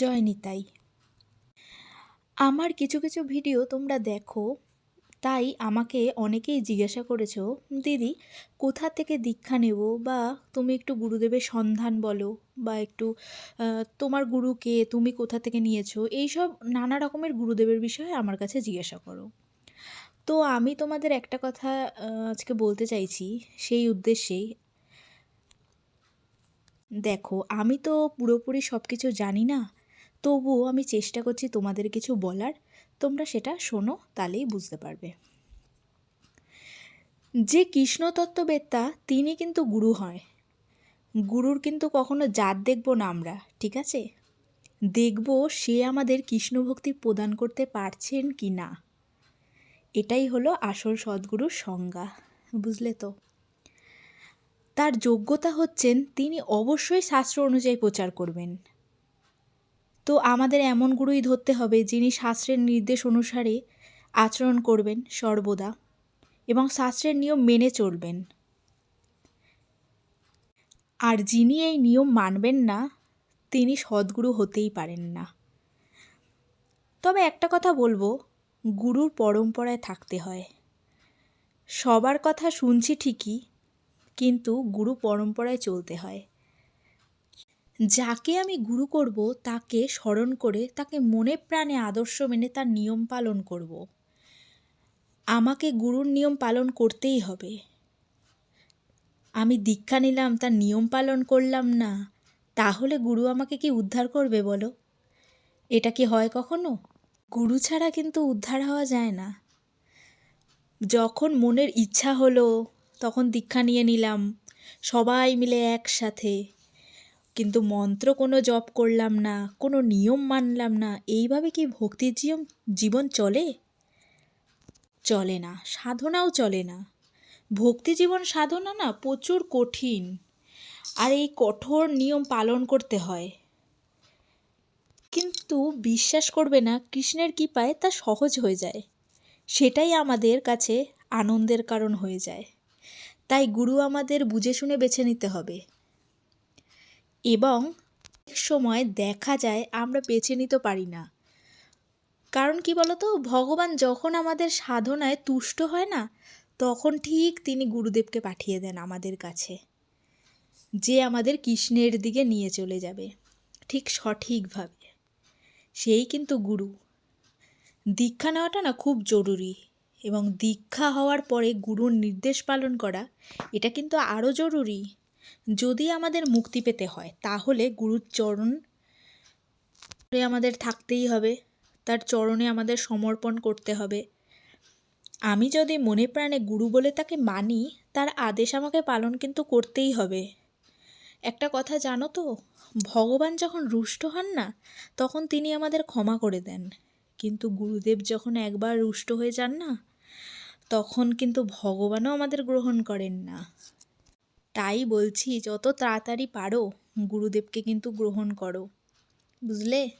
জয় নিতাই আমার কিছু কিছু ভিডিও তোমরা দেখো, তাই আমাকে অনেকেই জিজ্ঞাসা করেছ, দিদি, কোথা থেকে দীক্ষা নেব? বা তুমি একটু গুরুদেবের সন্ধান বলো, বা একটু তোমার গুরুকে তুমি কোথা থেকে নিয়েছো? এইসব নানা রকমের গুরুদেবের বিষয়ে আমার কাছে জিজ্ঞাসা করো। তো আমি তোমাদের একটা কথা আজকে বলতে চাইছি, সেই উদ্দেশ্যেই। দেখো, আমি তো পুরোপুরি সব কিছু জানি না তবুও আমি চেষ্টা করছি তোমাদের কিছু বলার। তোমরা সেটা শোনো, তাহলেই বুঝতে পারবে। যে কৃষ্ণতত্ত্ববেত্তা, তিনি কিন্তু গুরু হয়। গুরুর কিন্তু কখনো জাত দেখব না আমরা, ঠিক আছে? দেখব সে আমাদের কৃষ্ণভক্তি প্রদান করতে পারছেন কি না। এটাই হলো আসল সদ্গুরুর সংজ্ঞা, বুঝলে তো? তার যোগ্যতা হচ্ছেন তিনি অবশ্যই শাস্ত্র অনুযায়ী প্রচার করবেন। তো আমাদের এমন গুরুই ধরতে হবে যিনি শাস্ত্রের নির্দেশ অনুসারে আচরণ করবেন সর্বদা এবং শাস্ত্রের নিয়ম মেনে চলবেন। আর যিনি এই নিয়ম মানবেন না, তিনি সদ্গুরু হতেই পারেন না। তবে একটা কথা বলব, গুরুর পরম্পরায় থাকতে হয়। সবার কথা শুনছি ঠিকই, কিন্তু গুরু পরম্পরায় চলতে হয়। যাকে আমি গুরু করব, তাকে স্মরণ করে তাকে মনে প্রাণে আদর্শ মেনে তার নিয়ম পালন করব। আমাকে গুরুর নিয়ম পালন করতেই হবে। আমি দীক্ষা নিলাম, তার নিয়ম পালন করলাম না, তাহলে গুরু আমাকে কি উদ্ধার করবে বলো? এটা কি হয় কখনো? গুরু ছাড়া কিন্তু উদ্ধার হওয়া যায় না। যখন মনের ইচ্ছা হলো, তখন দীক্ষা নিয়ে নিলাম, সবাই মিলে একসাথে। কিন্তু মন্ত্র কোনো জপ করলাম না, কোনো নিয়ম মানলাম না, এইভাবে কি ভক্তির জীবন জীবন চলে? চলে না, সাধনাও চলে না। ভক্তি জীবন সাধনা না প্রচুর কঠিন। আর এই কঠোর নিয়ম পালন করতে হয়। কিন্তু বিশ্বাস করবে না, কৃষ্ণের কৃপায় তা সহজ হয়ে যায়। সেটাই আমাদের কাছে আনন্দের কারণ হয়ে যায়। তাই গুরু আমাদের বুঝে শুনে বেছে নিতে হবে। এবং সময় দেখা যায় আমরা বেছে নিতে পারি না। কারণ কি বলতো? ভগবান যখন আমাদের সাধনায় তুষ্ট হয় না, তখন ঠিক তিনি গুরুদেবকে পাঠিয়ে দেন আমাদের কাছে। যে আমাদের কৃষ্ণের দিকে নিয়ে চলে যাবে। ঠিক সঠিকভাবে। সেই কিন্তু গুরু। দীক্ষা নেওয়াটা না খুব জরুরি এবং দীক্ষা হওয়ার পরে গুরুর নির্দেশ পালন করা, এটা কিন্তু আরও জরুরি। যদি আমাদের মুক্তি পেতে হয়, তাহলে গুরুর চরণ আমাদের থাকতেই হবে, তার চরণে আমাদের সমর্পণ করতে হবে। আমি যদি মনে প্রাণে গুরু বলে তাকে মানি, তার আদেশ আমাকে পালন কিন্তু করতেই হবে। একটা কথা জানো তো, ভগবান যখন রুষ্ট হন না, তখন তিনি আমাদের ক্ষমা করে দেন। কিন্তু গুরুদেব যখন একবার রুষ্ট হয়ে যান না, তখন কিন্তু ভগবানও আমাদের গ্রহণ করেন না। তাই বলছি, যত তাড়াতাড়ি পারো, গুরুদেবকে কিন্তু গ্রহণ করো। বুঝলে?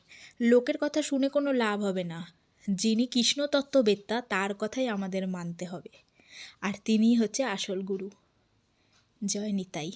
লোকের কথা শুনে কোনো লাভ হবে না। যিনি কৃষ্ণতত্ত্ববেত্তা, তার কথাই আমাদের মানতে হবে। আর তিনিই হচ্ছে আসল গুরু। জয় নিতাই।